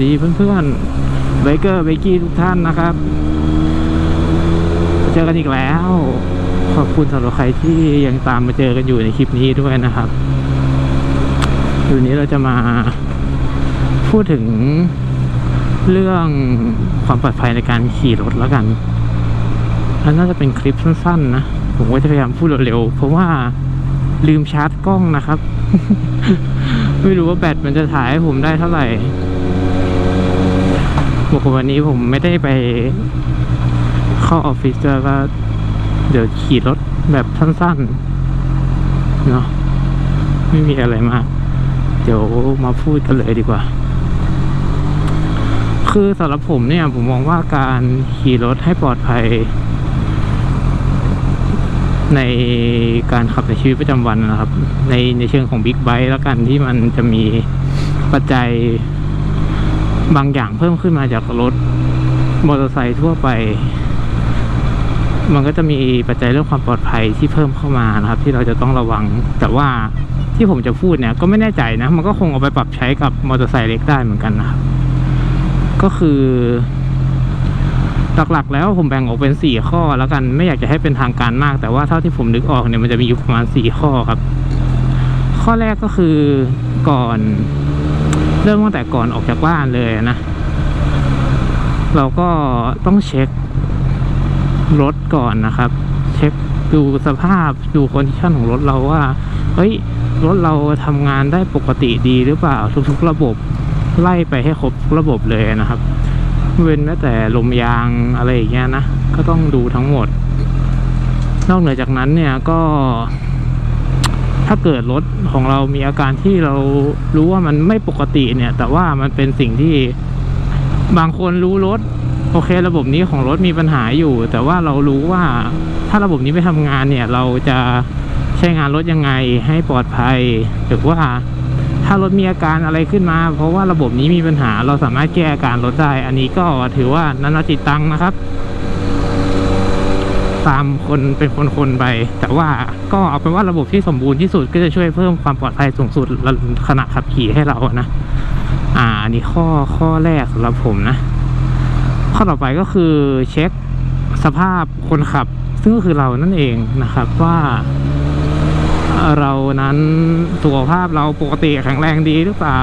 วัสดีเพื่อนๆเบเกอร์เบกี้ทุกท่านนะครับ เจอกันอีกแล้ว ขอบคุณสำหรับใครที่ยังตามมาเจอกันอยู่ในคลิปนี้ด้วยนะครับวันนี้เราจะมาพูดถึงเรื่องความปลอดภัยในการขี่รถแล้วกันอันน่าจะเป็นคลิปสั้นๆนะ ผมก็จะพยายามพูดเร็วๆ เพราะว่าลืมชาร์จกล้องนะครับ ไม่รู้ว่าแบตมันจะถ่ายให้ผมได้เท่าไหร่ บอกว่าวันนี้ผมไม่ได้ไปเข้าออฟฟิศด้วยก็เดี๋ยวขี่รถแบบสั้นๆเนาะไม่มีอะไรมาก เดี๋ยวมาพูดกันเลยดีกว่า คือสำหรับผมเนี่ย ผมมองว่าการขี่รถให้ปลอดภัย ในการขับในชีวิตประจำวันนะครับ ในในเชิงของบิ๊กไบค์แล้วกันที่มันจะมีปัจจัย บางอย่างเพิ่มขึ้นมาจากรถมอเตอร์ไซค์ทั่วไป มันก็จะมีปัจจัยเรื่องความปลอดภัยที่เพิ่มเข้ามานะครับ ที่เราจะต้องระวัง แต่ว่าที่ผมจะพูดเนี่ยก็ไม่แน่ใจนะ มันก็คงเอาไปปรับใช้กับมอเตอร์ไซค์เล็กได้เหมือนกันนะครับก็คือหลักๆแล้วผมแบ่งออกเป็นสี่ข้อแล้วกันไม่อยากจะให้เป็นทางการมาก แต่ว่าเท่าที่ผมนึกออกเนี่ยมันจะมีอยู่ประมาณสี่ข้อครับ ข้อแรกก็คือก่อน ริ่มตั้งแต่ก่อนออกจากบ้านเลยนะ เราก็ต้องเช็ครถก่อนนะครับ เช็คดูสภาพดูคอนดิชันของรถเราว่าเฮ้ยรถเราทำงานได้ปกติดีหรือเปล่าทุกๆระบบไล่ไปให้ครบระบบเลยนะครับ เว้นแม้แต่ลมยางอะไรอย่างเงี้ยนะ ก็ต้องดูทั้งหมด นอกเหนือจากนั้นเนี่ยก็ ถ้าเกิดรถของเรามีอาการที่เรารู้ว่ามันไม่ปกติเนี่ย แต่ว่ามันเป็นสิ่งที่บางคนรู้รถโอเค ระบบนี้ของรถมีปัญหาอยู่ แต่ว่าเรารู้ว่าถ้าระบบนี้ไม่ทำงานเนี่ย เราจะใช้งานรถยังไงให้ปลอดภัยหรือว่าถ้ารถมีอาการอะไรขึ้นมา เพราะว่าระบบนี้มีปัญหาเราสามารถแก้อาการรถได้ อันนี้ก็ถือว่านันจิตตังนะครับ ตามคนเป็นคนๆไป แต่ว่าก็เอาเป็นว่าระบบที่สมบูรณ์ที่สุดก็จะช่วยเพิ่มความปลอดภัยสูงสุดขณะขับขี่ให้เรานะ อ่าอันนี้ข้อข้อแรกสำหรับผมนะ ข้อต่อไปก็คือเช็คสภาพคนขับ ซึ่งก็คือเรานั่นเองนะครับว่าเรานั้นสุขภาพเราปกติแข็งแรงดีหรือเปล่า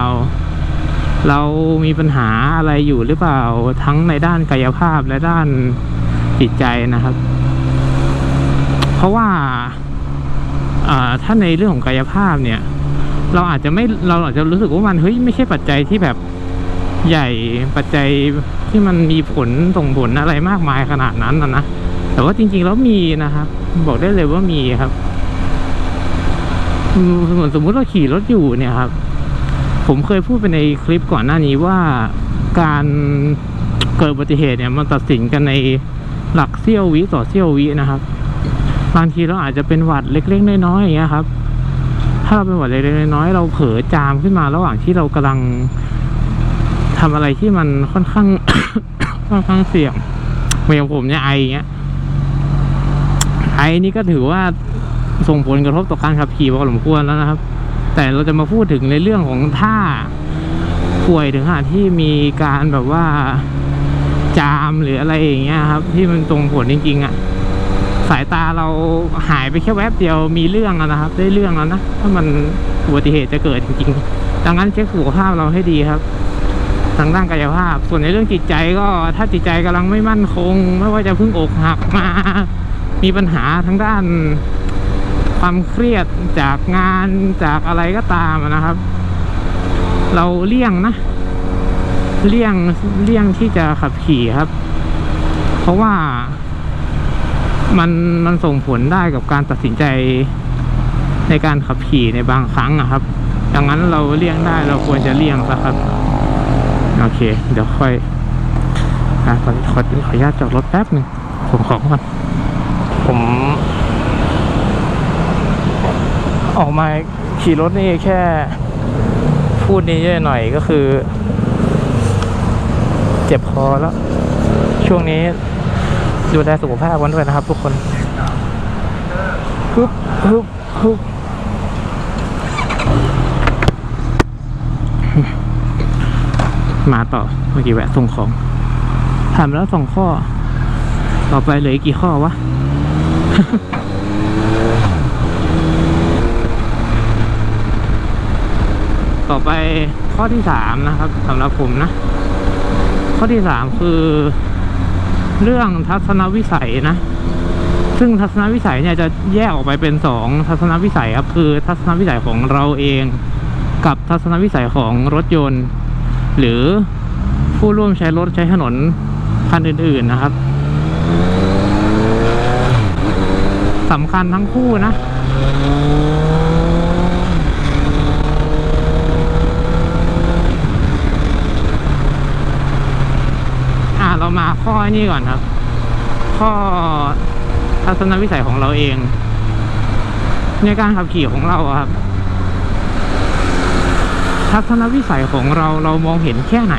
เรามีปัญหาอะไรอยู่หรือเปล่า ทั้งในด้านกายภาพและด้านจิตใจนะครับ เพราะว่าถ้าในเรื่องของกายภาพเนี่ย เราอาจจะไม่เราอาจจะรู้สึกว่ามันเฮ้ยไม่ใช่ปัจจัยที่แบบใหญ่ปัจจัยที่มันมีผลส่งผลอะไรมากมายขนาดนั้นนะนะแต่ว่าจริงๆแล้วมีนะครับ บอกได้เลยว่ามีครับเหมือนสมมุติเราขี่รถอยู่เนี่ยครับ ผมเคยพูดไปในคลิปก่อนหน้านี้ว่าการเกิดอุบัติเหตุเนี่ยมันตัดสินกันในหลักเสี้ยววิต่อเสี้ยววินะครับ บางทีเราอาจจะเป็นหวัดเล็กๆน้อยๆอย่างเงี้ยครับ ถ้าเราเป็นหวัดเล็กๆน้อยๆเราเผลอจามขึ้นมาระหว่างที่เรากำลังทำอะไรที่มันค่อนข้างค่อนข้างเสี่ยงเหมือนอย่างผมเนี่ยไอเงี้ยไอนี่ก็ถือว่าส่งผลกระทบต่อการขับขี่พอสมควรแล้วนะครับ แต่เราจะมาพูดถึงในเรื่องของถ้าป่วยถึงขนาดที่มีการแบบว่าจามหรืออะไรอย่างเงี้ยครับ ที่มันส่งผลจริงๆอะ่ะ สายตาเราหายไปแค่แวบเดียวมีเรื่องแล้วนะครับ ได้เรื่องแล้วนะถ้ามันอุบัติเหตุจะเกิดจริงๆดังนั้นเช็คสุขภาพเราให้ดีครับ ทางด้านกายภาพ ส่วนในเรื่องจิตใจก็ถ้าจิตใจกำลังไม่มั่นคง ไม่ว่าจะเพิ่งอกหักมา มีปัญหาทางด้านความเครียดจากงานจากอะไรก็ตามนะครับ เราเลี่ยงนะ เลี่ยงเลี่ยงที่จะขับขี่ครับ เพราะว่า มันมันส่งผลได้กับการตัดสินใจในการขับขี่ในบางครั้งนะครับ ดังนั้นเราเลี่ยงได้เราควรจะเลี่ยงนะครับ โอเค เดี๋ยวค่อยอะขอขอขออนุญาตจอดรถแป๊บหนึ่งผมขอก่อน ผม ออกมาขี่รถนี่แค่ พูดนี้เยอะหน่อยก็คือ เจ็บคอแล้ว ช่วงนี้ ดูแลสุขภาพกันด้วยนะครับ ทุกคนฮึบฮึบฮึบมาต่อเมื่อกี้แวะส่งของถามแล้วสองข้อ ต่อไปเหลืออีกกี่ข้อวะต่อไปข้อที่สามนะครับสำหรับผมนะ ข้อที่สามคือ เรื่องทัศนวิสัยนะ ซึ่งทัศนวิสัยเนี่ยจะแยกออกไปเป็นสองทัศนวิสัยครับคือทัศนวิสัยของเราเอง กับทัศนวิสัยของรถยนต์ หรือผู้ร่วมใช้รถใช้ถนนคันอื่นๆนะครับสำคัญทั้งคู่นะ อ่าเรา มาข้อนี้ก่อนครับ ข้อทัศนวิสัยของเราเอง ในการขับขี่ของเราครับ ทัศนวิสัยของเราเรามองเห็นแค่ไหน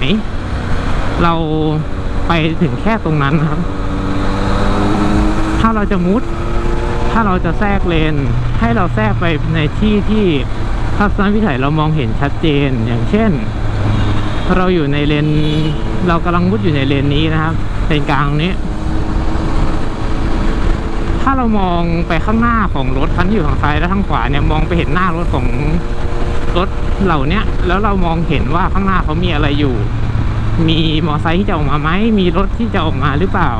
เราไปถึงแค่ตรงนั้นครับ ถ้าเราจะมุด ถ้าเราจะแทรกเลน ให้เราแทรกไปในที่ที่ทัศนวิสัยเรามองเห็นชัดเจนอย่างเช่น เราอยู่ในเลนเรากำลังมุดอยู่ในเลนนี้นะครับเลนกลางนี้ ถ้าเรามองไปข้างหน้าของรถคันที่อยู่ทางซ้ายและทางขวาเนี่ยมองไปเห็นหน้ารถของรถเหล่านี้แล้วเรามองเห็นว่าข้างหน้าเขามีอะไรอยู่ มีมอไซค์ที่จะออกมาไหมมีรถที่จะออกมาหรือเปล่า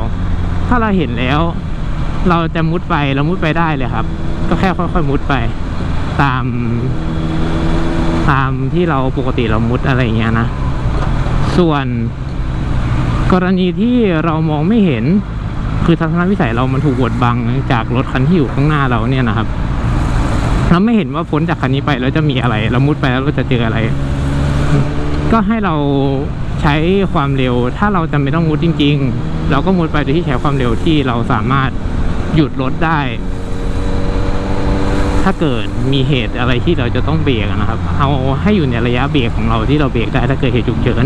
ถ้าเราเห็นแล้ว เราจะมุดไปเรามุดไปได้เลยครับ ก็แค่ค่อยๆมุดไป ตาม ตามที่เราปกติเรามุดอะไรอย่างเงี้ยนะ ส่วนกรณีที่เรามองไม่เห็น คือทัศนวิสัยเรามันถูกบดบังจากรถคันที่อยู่ข้างหน้าเราเนี่ยนะครับเราไม่เห็นว่าพ้นจากคันนี้ไปแล้วจะมีอะไร เรามุดไปแล้วเราจะเจออะไร ก็ให้เราใช้ความเร็ว ถ้าเราจำเป็นต้องมุดจริง ๆ เราก็มุดไปโดยที่ใช้ความเร็วที่เราสามารถหยุดรถได้ ถ้าเกิดมีเหตุอะไรที่เราจะต้องเบรกนะครับ เอาให้อยู่ในระยะเบรกของเราที่เราเบรกได้ถ้าเกิดเหตุฉุกเฉิน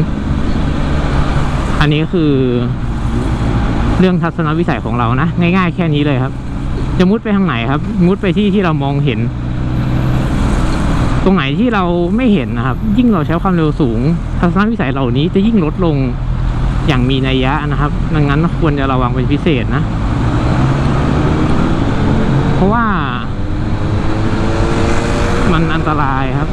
อันนี้คือ เรื่องทัศนวิสัยของเรานะ ง่ายๆ แค่นี้เลยครับ จะมุดไปทางไหนครับ มุดไปที่ที่เรามองเห็น ตรงไหนที่เราไม่เห็นนะครับ ยิ่งเราใช้ความเร็วสูง ทัศนวิสัยเหล่านี้จะยิ่งลดลงอย่างมีนัยยะนะครับ ดังนั้นควรจะระวังเป็นพิเศษนะ เพราะว่า มันอันตรายครับ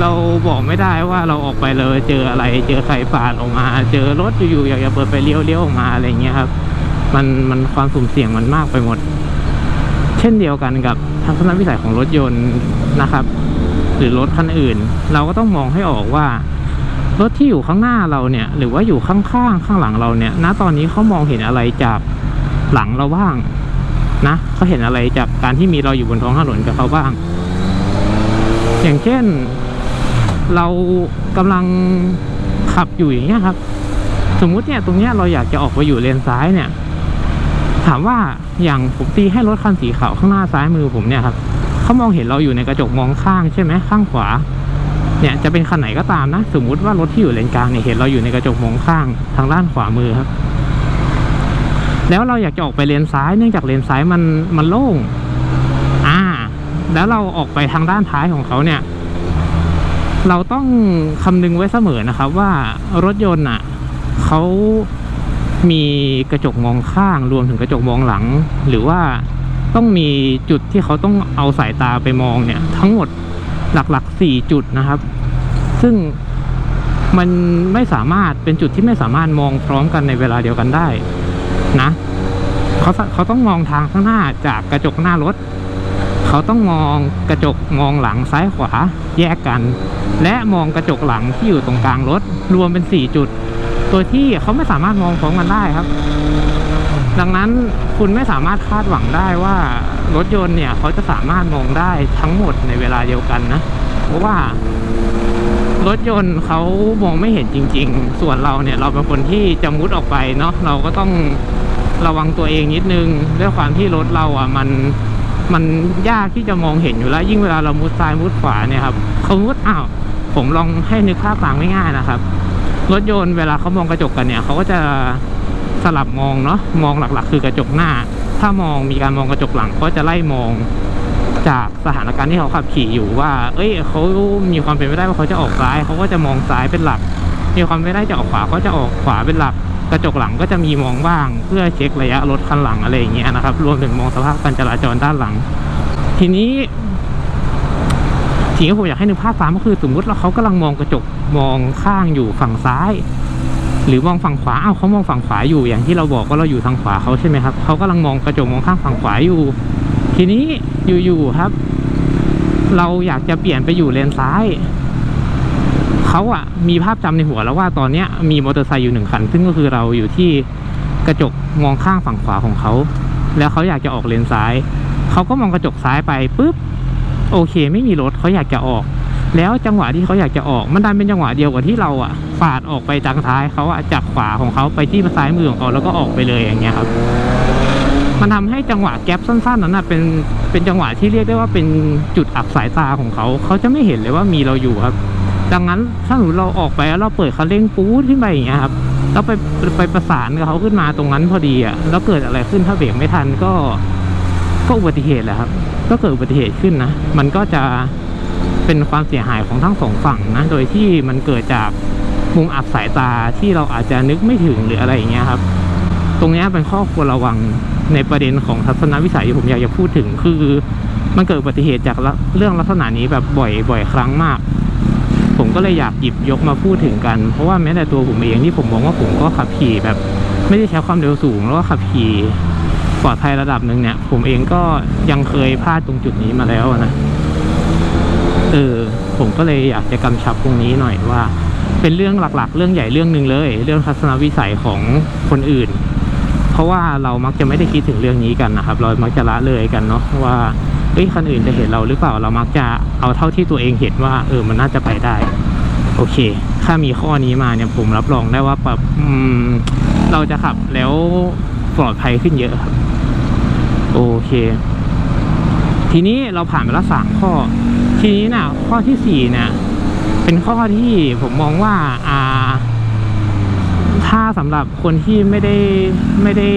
เราบอกไม่ได้ว่าเราออกไปเลยเจออะไร เจอใครปาดออกมา เจอรถอยู่ๆอยากจะเปิดไปเลี้ยวเลี้ยวออกมาอะไรเงี้ยครับ มันมันความสุ่มเสี่ยงมันมากไปหมด เช่นเดียวกันกับทัศนวิสัยของรถยนต์นะครับ หรือรถคันอื่น เราก็ต้องมองให้ออกว่ารถที่อยู่ข้างหน้าเราเนี่ย หรือว่าอยู่ข้างๆข้างหลังเราเนี่ย ณตอนนี้เขามองเห็นอะไรจากหลังเราบ้างนะเขาเห็นอะไรจากการที่มีเราอยู่บนท้องถนนกับเขาบ้าง อย่างเช่น เรากำลังขับอยู่อย่างเงี้ยครับ สมมุติเนี่ยตรงเนี้ยเราอยากจะออกไปอยู่เลนซ้ายเนี่ย ถามว่าอย่างผมตีให้รถคันสีขาวข้างหน้าซ้ายมือผมเนี่ยครับเขามองเห็นเราอยู่ในกระจกมองข้างใช่ไหมข้างขวา เนี่ยจะเป็นคันไหนก็ตามนะ สมมุติว่ารถที่อยู่เลนกลางเนี่ยเห็นเราอยู่ในกระจกมองข้างทางด้านขวามือครับ แล้วเราอยากจะออกไปเลนซ้ายเนื่องจากเลนซ้ายมันมันโล่ง อ่า แล้วเราออกไปทางด้านท้ายของเขาเนี่ย เราต้องคำนึงไว้เสมอนะครับว่ารถยนต์อะเขามีกระจกมองข้างรวมถึงกระจกมองหลัง หรือว่าต้องมีจุดที่เขาต้องเอาสายตาไปมองเนี่ย ทั้งหมดหลักๆสี่จุดนะครับ ซึ่งมันไม่สามารถเป็นจุดที่ไม่สามารถมองพร้อมกันในเวลาเดียวกันได้นะเขาเขาต้องมองทางข้างหน้าจากกระจกหน้ารถ เขาต้องมองกระจกมองหลังซ้ายขวาแยกกัน และมองกระจกหลังที่อยู่ตรงกลางรถ รวมเป็นสี่จุด ตัวที่เขาไม่สามารถมองพร้อมกันได้ครับ ดังนั้นคุณไม่สามารถคาดหวังได้ว่ารถยนต์เนี่ยเขาจะสามารถมองได้ทั้งหมดในเวลาเดียวกันนะ เพราะว่ารถยนต์เขามองไม่เห็นจริง ๆ ส่วนเราเนี่ยเราเป็นคนที่จะมุดออกไปเนาะเราก็ต้องระวังตัวเองนิดนึงด้วยความที่รถเราอะมัน มันยากที่จะมองเห็นอยู่แล้วยิ่งเวลาเรามุดซ้ายมุดขวาเนี่ยครับเขามุดอ้าวผมลองให้นึกภาพตามง่ายๆนะครับ รถยนต์เวลาเขามองกระจกกันเนี่ยเขาก็จะสลับมองเนาะมองหลักๆ คือกระจกหน้า ถ้ามองมีการมองกระจกหลังก็จะไล่มองจากสถานการณ์ที่เขาขับขี่อยู่ว่า เอ้ยเขามีความเป็นไปได้ว่าเขาจะออกซ้ายเขาก็จะมองซ้ายเป็นหลัก มีความไม่ได้จะออกขวาก็จะออกขวาเป็นหลัก กระจกหลังก็จะมีมองบ้าง เพื่อเช็คระยะรถคันหลังอะไรอย่างเงี้ยนะครับ รวมถึงมองสภาพการจราจรด้านหลัง ทีนี้สิ่งที่ผมอยากให้นึกภาพตามก็คือสมมติว่าเขากำลังมองกระจกมองข้างอยู่ฝั่งซ้าย หรือมองฝั่งขวาอ้าวเขามองฝั่งขวาอยู่อย่างที่เราบอกว่าเราอยู่ทางขวาเขาใช่ไหมครับเขากำลังมองกระจกมองข้างฝั่งขวาอยู่ ทีนี้อยู่ๆครับ เราอยากจะเปลี่ยนไปอยู่เลนซ้าย เขาอะมีภาพจำในหัวแล้วว่าตอนเนี้ยมีมอเตอร์ไซค์อยู่หนึ่งคัน ซึ่งก็คือเราอยู่ที่กระจกมองข้างฝั่งขวาของเขา แล้วเขาอยากจะออกเลนซ้าย เขาก็มองกระจกซ้ายไปปุ๊บโอเค ไม่มีรถเขาอยากจะออก แล้วจังหวะที่เขาอยากจะออกมันดันเป็นจังหวะเดียวกับที่เราอะปาดออกไปทางท้ายเขาอะจากขวาของเขาไปที่ซ้ายมือของเขาแล้วก็ออกไปเลยอย่างเงี้ยครับ มันทำให้จังหวะแก๊ปสั้นๆนั้นนะเป็นเป็นจังหวะที่เรียกได้ว่าเป็นจุดอับสายตาของเขา เขาจะไม่เห็นเลยว่ามีเราอยู่ครับ ดังนั้นถ้าสมมติเราออกไปแล้วเราเปิดคันเร่งปู๊ดขึ้นไปอย่างเงี้ยครับแล้วไปไปประสานกับเขาขึ้นมาตรงนั้นพอดีอะแล้วเกิดอะไรขึ้นถ้าเบรกไม่ทันก็ก็อุบัติเหตุแหละครับ ก็เกิดอุบัติเหตุขึ้นนะมันก็จะเป็นความเสียหายของทั้งสองฝั่งนะโดยที่มันเกิดจากมุมอับสายตาที่เราอาจจะนึกไม่ถึงหรืออะไรอย่างเงี้ยครับ ตรงเนี้ยเป็นข้อควรระวังในประเด็นของทัศนวิสัยที่ผมอยากจะพูดถึงคือ มันเกิดอุบัติเหตุจากเรื่องลักษณะนี้แบบบ่อยบ่อยครั้งมาก ผมก็เลยอยากหยิบยกมาพูดถึงกัน เพราะว่าแม้แต่ตัวผมเองที่ผมมองว่าผมก็ขับขี่แบบ ไม่ได้ใช้ความเร็วสูงแล้วก็ขับขี่ปลอดภัยระดับหนึ่งเนี่ย ผมเองก็ยังเคยพลาดตรงจุดนี้มาแล้วนะเออผมก็เลยอยากจะกำชับตรงนี้หน่อยว่า เป็นเรื่องหลักๆ เรื่องใหญ่เรื่องหนึ่งเลย เรื่องทัศนวิสัยของคนอื่น เพราะว่าเรามักจะไม่ได้คิดถึงเรื่องนี้กันนะครับ เรามักจะละเลยกันเนาะว่า เฮ้ยคนอื่นจะเห็นเราหรือเปล่าเรามักจะเอาเท่าที่ตัวเองเห็นว่า เออมันน่าจะไปได้ โอเค ถ้ามีข้อนี้มาเนี่ยผมรับรองได้ว่าแบบเราจะขับแล้วปลอดภัยขึ้นเยอะครับ โอเค ทีนี้เราผ่านไปแล้วสามข้อ ทีนี้นะข้อที่สี่เนี่ยเป็นข้อที่ผมมองว่าอ่า ถ้าสำหรับคนที่ไม่ได้ไม่ได้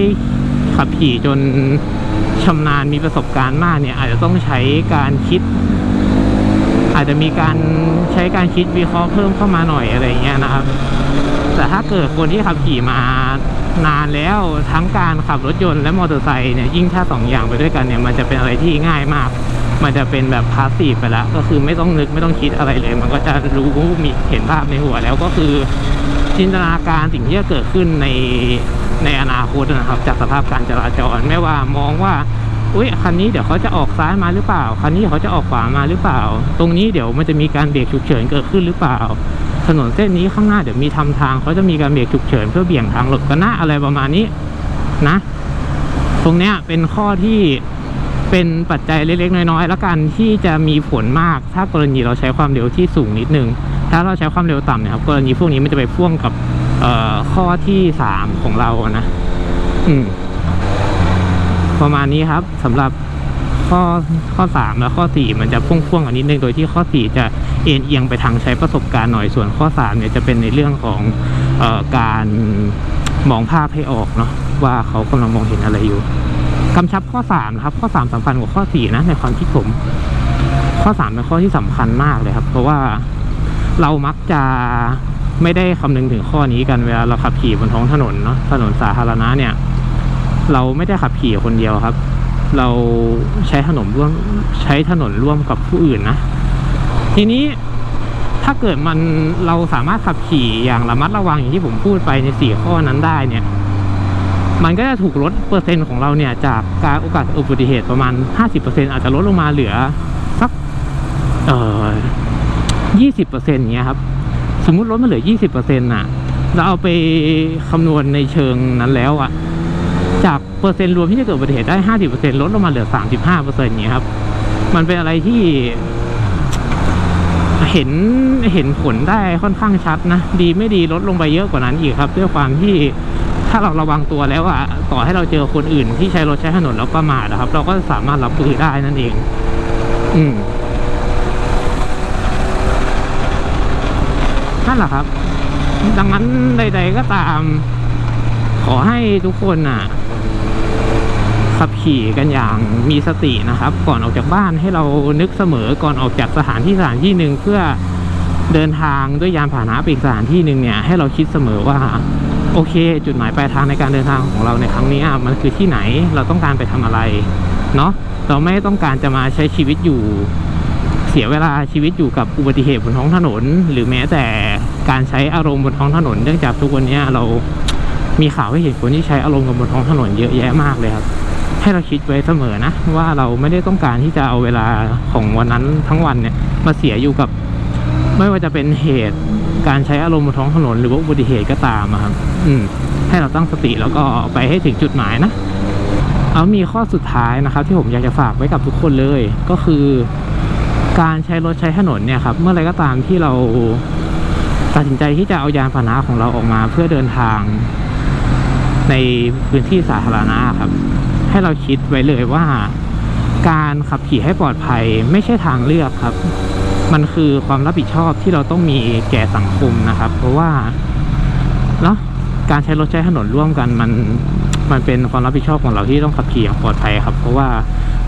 ขับขี่จน ชำนาญมีประสบการณ์มากเนี่ยอาจจะต้องใช้การคิด อาจจะมีการใช้การคิดวิเคราะห์เพิ่มเข้ามาหน่อยอะไรอย่างเงี้ยนะครับ แต่ถ้าเกิดคนที่ขับขี่มานานแล้วทั้งการขับรถยนต์และมอเตอร์ไซค์เนี่ยยิ่งถ้าสองอย่างไปด้วยกันเนี่ยมันจะเป็นอะไรที่ง่ายมาก มันจะเป็นแบบพาสซีฟไปแล้วก็คือไม่ต้องนึกไม่ต้องคิดอะไรเลย มันก็จะรู้มีเห็นภาพในหัวแล้วก็คือจินตนาการสิ่งที่จะเกิดขึ้นใน ในอนาคตนะครับ จากสภาพการจราจรไม่ว่ามองว่าอุ้ยคันนี้เดี๋ยวเขาจะออกซ้ายมาหรือเปล่า คันนี้เขาจะออกขวามาหรือเปล่า ตรงนี้เดี๋ยวมันจะมีการเบรกฉุกเฉินเกิดขึ้นหรือเปล่า ถนนเส้นนี้ข้างหน้าเดี๋ยวมีทำทางเขาจะมีการเบรกฉุกเฉินเพื่อเบี่ยงทางหลบกันหน้าอะไรประมาณนี้นะ ตรงเนี้ยเป็นข้อที่เป็นปัจจัยเล็กๆน้อยๆแล้วกันที่จะมีผลมากถ้ากรณีเราใช้ความเร็วที่สูงนิดนึง ถ้าเราใช้ความเร็วต่ำเนี่ยครับกรณีพวกนี้มันจะไปพ่วงกับ ข้อที่สามของเรานะ อืม ประมาณนี้ครับสำหรับข้อข้อสามและข้อสี่มันจะพ่วงๆกันนิดนึงโดยที่ข้อสี่จะเอ็นเอียงไปทางใช้ประสบการณ์หน่อยส่วนข้อสามเนี่ยจะเป็นในเรื่องของเออการมองภาพให้ออกเนาะว่าเขากำลังมองเห็นอะไรอยู่กำชับข้อสามนะครับ ข้อสามสำคัญกว่าข้อสี่นะ ในความคิดผม ข้อสามเป็นข้อที่สำคัญมากเลยครับ เพราะว่าเรามักจะ ไม่ได้คำนึงถึงข้อนี้กันเวลาเราขับขี่บนท้องถนนเนาะถนนสาธารณะเนี่ย เราไม่ได้ขับขี่คนเดียวครับ เราใช้ถนนร่วมใช้ถนนร่วมกับผู้อื่นนะ ทีนี้ถ้าเกิดมันเราสามารถขับขี่อย่างระมัดระวังอย่างที่ผมพูดไปในสี่ข้อนั้นได้เนี่ย มันก็จะถูกลดเปอร์เซ็นต์ของเราเนี่ย จากการโอกาสอุบัติเหตุประมาณ 50%อาจจะลดลงมาเหลือสักเอ่อ20%เงี้ยครับ สมมุติลดมาเหลือ 20%น่ะ เราเอาไปคำนวณในเชิงนั้นแล้วอะจากเปอร์เซ็นต์รวมที่จะเกิดอุบัติเหตุได้ 50%ลดลงมาเหลือ 35%อย่างเงี้ครับ มันเป็นอะไรที่เห็นเห็นผลได้ค่อนข้างชัดนะ ดีไม่ดีลดลงไปเยอะกว่านั้นอีกครับ ด้วยความที่ถ้าเราระวังตัวแล้วอะต่อให้เราเจอคนอื่นที่ใช้รถใช้ถนนแล้วประมาทนะครับ เราก็สามารถรับมือได้นั่นเอง อืม นั่นแหละครับ ดังนั้นใด ๆ ก็ตาม ขอให้ทุกคนน่ะ ขับขี่กันอย่างมีสตินะครับ ก่อนออกจากบ้านให้เรานึกเสมอก่อนออกจากสถานที่สถานที่หนึ่งเพื่อเดินทางด้วยยานพาหนะไปอีกสถานที่หนึ่งเนี่ย ให้เราคิดเสมอว่า โอเค จุดหมายปลายทางในการเดินทางของเราในครั้งนี้มันคือที่ไหนเราต้องการไปทำอะไรเนาะเราไม่ต้องการจะมาใช้ชีวิตอยู่เสียเวลาชีวิตอยู่กับอุบัติเหตุบนท้องถนน หรือแม้แต่ การใช้อารมณ์บนท้องถนนเนื่องจากทุกวันนี้เรามีข่าวให้เห็นคนที่ใช้อารมณ์กับบนท้องถนนเยอะแยะมากเลยครับ ให้เราคิดไว้เสมอนะว่าเราไม่ได้ต้องการที่จะเอาเวลาของวันนั้นทั้งวันเนี่ยมาเสียอยู่กับ ไม่ว่าจะเป็นเหตุการใช้อารมณ์บนท้องถนนหรือว่าอุบัติเหตุก็ตามครับ อืม ให้เราตั้งสติแล้วก็ไปให้ถึงจุดหมายนะเอามีข้อสุดท้ายนะครับ ที่ผมอยากจะฝากไว้กับทุกคนเลย ก็คือ การใช้รถใช้ถนนเนี่ยครับ เมื่อไรก็ตามที่เรา ตัดสินใจที่จะเอายานพาหนะของเราออกมาเพื่อเดินทางในพื้นที่สาธารณะครับ ให้เราคิดไว้เลยว่าการขับขี่ให้ปลอดภัยไม่ใช่ทางเลือกครับ มันคือความรับผิดชอบที่เราต้องมีแก่สังคมนะครับ เพราะว่าเนาะการใช้รถใช้ถนนร่วมกันมันมันเป็นความรับผิดชอบของเราที่ต้องขับขี่อย่างปลอดภัยครับ เพราะว่า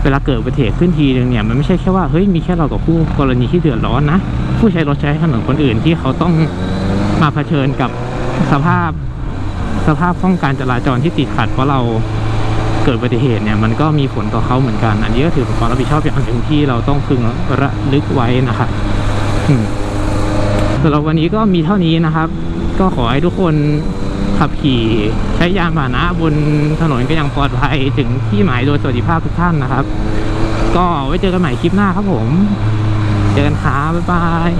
เวลาเกิดอุบัติเหตุขึ้นทีนึงเนี่ยมันไม่ใช่แค่ว่าเฮ้ยมีแค่เรากับผู้กรณีที่เดือดร้อนนะ ผู้ใช้รถใช้ถนนคนอื่นที่เขาต้องมาเผชิญกับสภาพสภาพป้องการจราจรที่ติดขัดเพราะเราเกิดอุบัติเหตุเนี่ยมันก็มีผลต่อเขาเหมือนกัน อันนี้ก็ถือเป็นความรับผิดชอบอย่างหนึ่งที่เราต้องพึงระลึกไว้นะครับสำหรับวันนี้ก็มีเท่านี้นะครับ ก็ขอให้ทุกคน ขับขี่ใช้ยานพาหนะบนถนนก็ยังปลอดภัยถึงที่หมายโดยสวัสดิภาพทุกท่านนะครับ ก็ไว้เจอกันใหม่คลิปหน้าครับผม เจอกันครับบ๊ายบาย